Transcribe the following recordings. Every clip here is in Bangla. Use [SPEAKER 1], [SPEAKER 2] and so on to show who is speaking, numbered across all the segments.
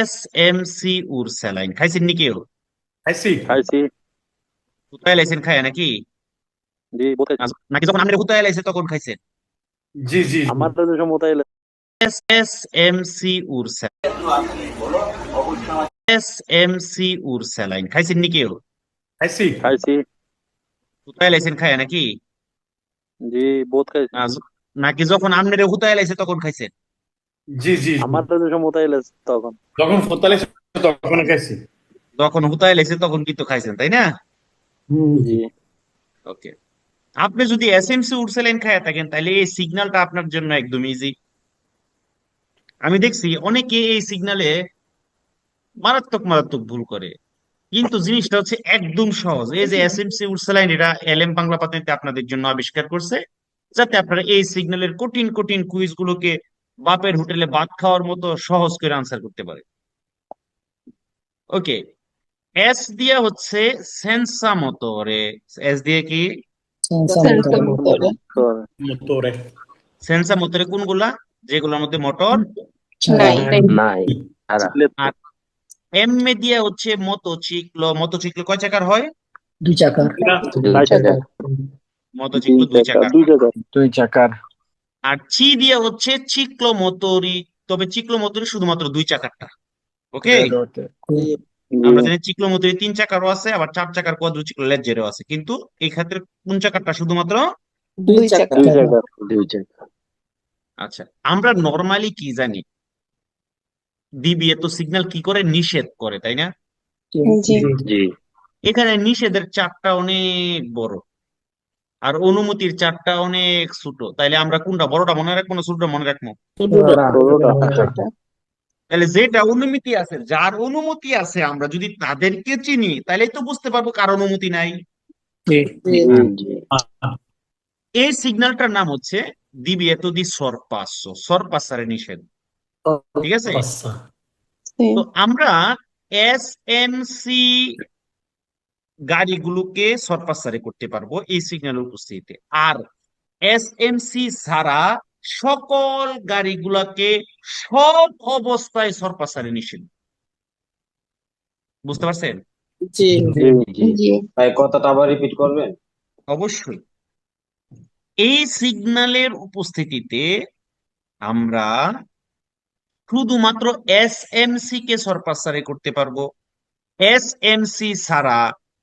[SPEAKER 1] এস এম সি উর স্যালাইন খাইছেন নি কেউ
[SPEAKER 2] খাইছি
[SPEAKER 3] খাইছি
[SPEAKER 1] হুতায় লাইছেন খায় নাকি
[SPEAKER 3] জি বোধহয়
[SPEAKER 1] না- নাকি যখন আপনার হুতায় লাইছে তখন খাইছেন
[SPEAKER 2] জি জি
[SPEAKER 3] আমার তো দেশে মোতাইল
[SPEAKER 1] এস এস এম সি উর এস এম সি উর স্যালাইন খাইছেন নি কেউ
[SPEAKER 2] খাইছি
[SPEAKER 3] খাইছি
[SPEAKER 1] হুতায় লাইছেন খায় নাকি
[SPEAKER 3] জি খাইছি
[SPEAKER 1] নাকি যখন আপনার হুতায় লাইছে তখন খাইছেন
[SPEAKER 2] জি জি
[SPEAKER 3] আমার তো তখন।
[SPEAKER 2] যখন ফোতালে তখন খাইছি।
[SPEAKER 1] যখন হুতায় লাইছে তখন কিন্তু খাইছেন তাই না?
[SPEAKER 3] জি।
[SPEAKER 1] ওকে। আপনি যদি এসএমসি খায় থাকেন তাহলে এই সিগন্যালটা আপনার জন্য একদম ইজি আমি দেখছি অনেকে এই সিগন্যালে মারাত্মক মারাত্মক ভুল করে। কিন্তু জিনিসটা হচ্ছে একদম সহজ। এই যে এসএমসি উডসেলাইন এটা এলএম বাংলা পাতাতে আপনাদের জন্য আবিষ্কার করছে যাতে আপনারা এই সিগন্যালের কঠিন কঠিন কুইজ গুলোকে বাপের হোটেলে ভাত খাওয়ার মতো সহজ করে আনসার করতে পারে। ওকে এস দিয়ে হচ্ছে সেন্সা মোটরে এস দিয়ে কি?
[SPEAKER 2] মোটরে
[SPEAKER 1] সেন্সা মোটরে কোনগুলা? যেগুলোর মধ্যে মোটর
[SPEAKER 3] নাই
[SPEAKER 1] আর এম এ দিয়ে হচ্ছে মোটরসাইকেল মোটরসাইকেল কয় চাকার হয়?
[SPEAKER 4] দুই চাকার।
[SPEAKER 1] দুই চাকার।
[SPEAKER 3] দুই জায়গা
[SPEAKER 4] দুই চাকার।
[SPEAKER 1] আর চি দিয়ে হচ্ছে চিক্লো মোটরি তবে চিক্লো মোটরি শুধুমাত্র দুই চাকারটা। ওকে আমরা জানি চিক্লো মোটরি তিন চাকারও আছে আবার চার চাকার কোয়াড্রোচিক্লো লেজেরও আছে। কিন্তু এই ক্ষেত্রে কোন চাকারটা শুধুমাত্র
[SPEAKER 4] দুই চাকার।
[SPEAKER 3] দুই
[SPEAKER 1] আচ্ছা আমরা নরমালি কি জানি? ডিবিএ তো সিগন্যাল কি করে? নিষেধ করে তাই না?
[SPEAKER 3] জি।
[SPEAKER 1] এখানে নিষেধের চারটা অনেক বড়। আর অনুমতির চারটা অনেক ছোট। তাইলে আমরা কোনটা বড়টা মনে রাখব না ছোটটা মনে রাখব? তাহলে যেটা অনুমতি আছে যার অনুমতি আছে আমরা যদি তাদেরকে চিনি তাহলে তো বুঝতে পারব কার অনুমতি নাই। এই সিগন্যালটার নাম হচ্ছে দিবিয়েতো দি সরপাসো সরপাসারে নিষেধ। ঠিক আছে? তো আমরা এস এম সি গাড়িগুলোকে সরপাসারে করতে পারব এই সিগন্যালের উপস্থিতিতে। আর এস এম সি ছাড়া সকল গাড়িগুলাকে সব অবস্থায় সরপাসারে নিষেধ বুঝতে পারছেন?
[SPEAKER 3] জি জি
[SPEAKER 5] ভাই কথাটা আবার রিপিট করবেন?
[SPEAKER 1] অবশ্যই। এই সিগন্যালের উপস্থিতিতে আমরা শুধুমাত্র এস এম সি কে সরপাসারে করতে পারব। এস এম সি ছাড়া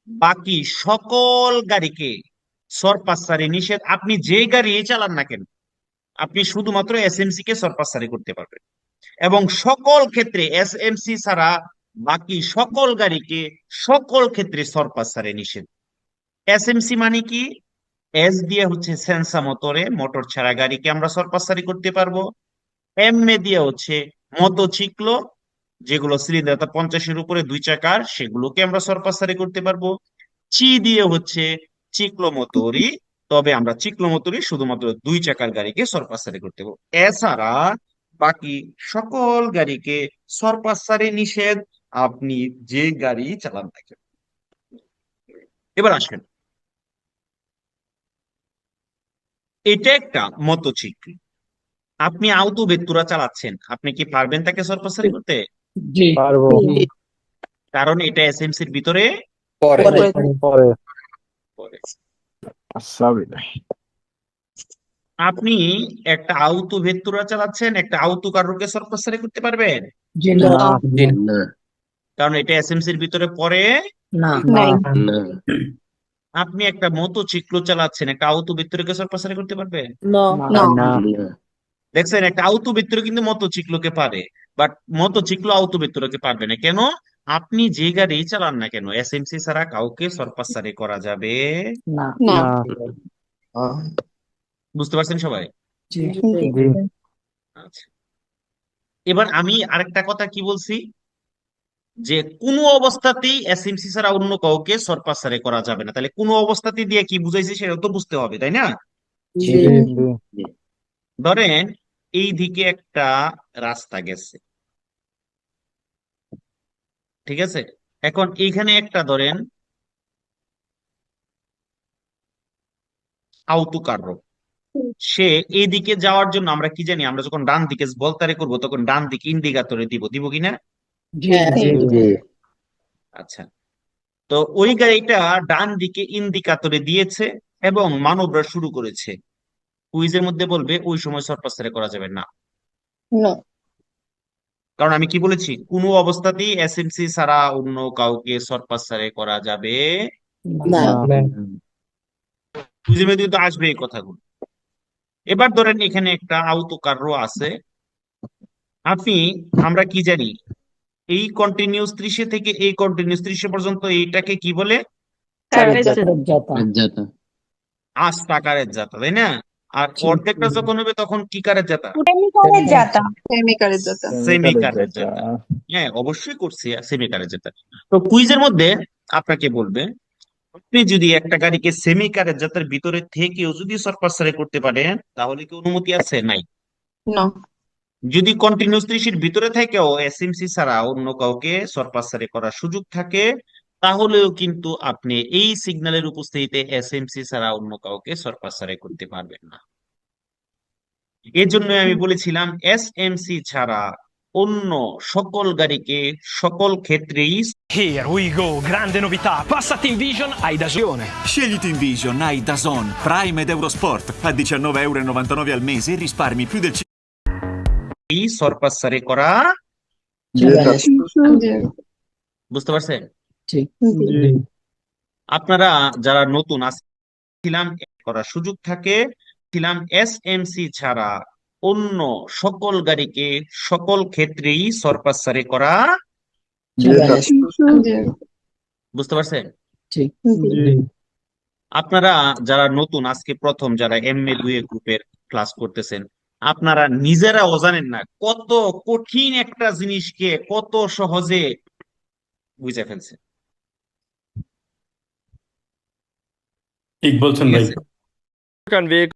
[SPEAKER 1] বাকি সকল গাড়িকে সরপাসারে নিষেধ। আপনি যে গাড়ি চালান না কেন, আপনি শুধুমাত্র এসএমসি কে সরপাসারি করতে পারবেন। এবং সকল ক্ষেত্রে এসএমসি ছাড়া বাকি সকল গাড়িকে সকল ক্ষেত্রে সরপাসারে নিষেধ। এসএমসি মানে কি? এস দিয়ে হচ্ছে সেন্সা মোটরে মোটর ছাড়া গাড়িকে আমরা সরপাসারি করতে পারব। এম এ দিয়ে হচ্ছে মোটরসাইকেল যেগুলো সিলিন্ডার পঞ্চাশের উপরে দুই চাকার, সেগুলোকে আমরা সরপাসারি করতে পারব। চি দিয়ে হচ্ছে চিক্লোমোটরি তবে আমরা চিক্লোমোটরি শুধুমাত্র দুই চাকার গাড়িকে সরপাসারি করতে পারব। এছাড়া বাকি সকল গাড়িকে সরপাসারি নিষেধ, আপনি যে গাড়ি চালান কেন। এবার আসেন। এটা একটা মোটরসাইকেল আপনি আউতো বেত্তুরা চালাচ্ছেন, আপনি কি পারবেন তাকে সরপাসারি করতে?
[SPEAKER 4] জি।
[SPEAKER 3] পারব।
[SPEAKER 1] কারণ এটা এসএমসির ভিতরে?
[SPEAKER 4] পরে
[SPEAKER 3] পরে।
[SPEAKER 1] পড়ে আপনি একটা আউতু ভেত্তুরা চালাচ্ছেন একটা আউতো কারোকে সরপাসারি করতে পারবেন?
[SPEAKER 4] জি না।
[SPEAKER 3] না
[SPEAKER 1] কারণ এটা এসএমসির ভিতরে পড়ে
[SPEAKER 4] না।
[SPEAKER 1] আপনি একটা মোটরসাইকেল চালাচ্ছেন একটা আউতো ভিত্তুরকে সরপাসারি করতে পারবেন?
[SPEAKER 4] না।
[SPEAKER 3] না।
[SPEAKER 1] দেখছেন একটা আউতো ভিত্তুর কিন্তু মোটরসাইকেলকে পারে বাট মোটরসাইকেল আউতো ভিত্তুরকে পারবে না। কেন? আপনি যে গাড়ি চালান না কেন এসএমসি ছাড়া কাউকে সরপাসারি করা যাবে
[SPEAKER 4] না।
[SPEAKER 3] না।
[SPEAKER 1] বুঝতে পারছেন সবাই? আচ্ছা। এবার আমি আরেকটা কথা কি বলছি? যে কোনো অবস্থাতেই এসএমসি ছাড়া অন্য কাউকে সরপাসারি করা যাবে না। তাহলে কোনো অবস্থাতে দিয়ে কি বুঝাইছি সেটা তো বুঝতে হবে তাই না?
[SPEAKER 4] জি।
[SPEAKER 1] ধরেন এই দিকে একটা রাস্তা গেছে। ঠিক আছে? এখন এইখানে একটা ধরেন আউটো কার্রো সে এইদিকে যাওয়ার জন্য আমরা কি জানি আমরা যখন ডান দিকে বলতারে করব তখন ডান দিকে ইন্ডিকেটরে দিব। দিব কিনা
[SPEAKER 4] জি
[SPEAKER 6] জি
[SPEAKER 1] আচ্ছা। তো ওই গাড়িটা ডান দিকে ইন্ডিকাতরে দিয়েছে এবং মানবরা শুরু করেছে। কুইজের মধ্যে বলবে ওই সময় সরপাসারে করা যাবে না। কারণ আমি কি বলেছি? কোন অবস্থাতেই এসএমসি ছাড়া অন্য কাউকে সরপাসারে করা যাবে
[SPEAKER 6] না।
[SPEAKER 1] কুইজের মধ্যে তো আসবে এই কথাগুলো। এবার ধরেন এখানে একটা আউতো কার্য আছে। আপনি আমরা কি জানি? এই কন্টিনিউস ত্রিশে থেকে এই কন্টিনিউস ত্রিশে পর্যন্ত এইটাকে কি বলে?
[SPEAKER 4] যাতা।
[SPEAKER 1] আশ তাই না? আর অর্ধেকটা যখন হবে তখন কি কারের যাতা?
[SPEAKER 7] প্রেমিকারের যাতা।
[SPEAKER 6] প্রেমিকারের যাতা।
[SPEAKER 1] সেমি কারের হ্যাঁ অবশ্যই করছি সেমি কারের যাতা। তো কুইজের মধ্যে আপনাকে বলবে আপনি যদি একটা গাড়িকে সেমি কারের যাতার ভিতরে থেকেও যদি সরপাসারে করতে পারেন তাহলে কি অনুমতি আছে? নাই।
[SPEAKER 6] নো।
[SPEAKER 1] যদি কন্টিনিউস ত্রিশের ভিতরে থেকেও এসএমসি ছাড়া অন্য কাউকে সরপাসারে করার সুযোগ থাকে তাহলেও কিন্তু আপনি এই সিগন্যালের উপস্থিতিতে এসএমসি ছাড়া অন্য কাউকে সরপাসারে করতে পারবেন না এর জন্য আমি বলেছিলাম এসএমসি ছাড়া অন্য সকল গাড়িকে সকল ক্ষেত্রেই
[SPEAKER 8] Here we go, grande novità, passati in Vision hai da Gione.
[SPEAKER 9] Scegliti in Vision, hai DAZN, Prime ed Eurosport a 19,99€ al mese e risparmi più del 5%.
[SPEAKER 1] এই সরপাসারে করা বুঝতে পারছেন আপনারা যারা নতুন ছিলাম করার সুযোগ থাকে। ছিলাম এসএমসি ছাড়া অন্য সকল গাড়িকে সকল ক্ষেত্রেই সরপাসারে করা বুঝতে পারছেন? আপনারা যারা নতুন আজকে প্রথম যারা এমএ দুই গ্রুপের ক্লাস করতেছেন আপনারা নিজেরাও জানেন না কত কঠিন একটা জিনিসকে কত সহজে বুঝে ফেলছে
[SPEAKER 2] ঠিক বলছেন ভাই।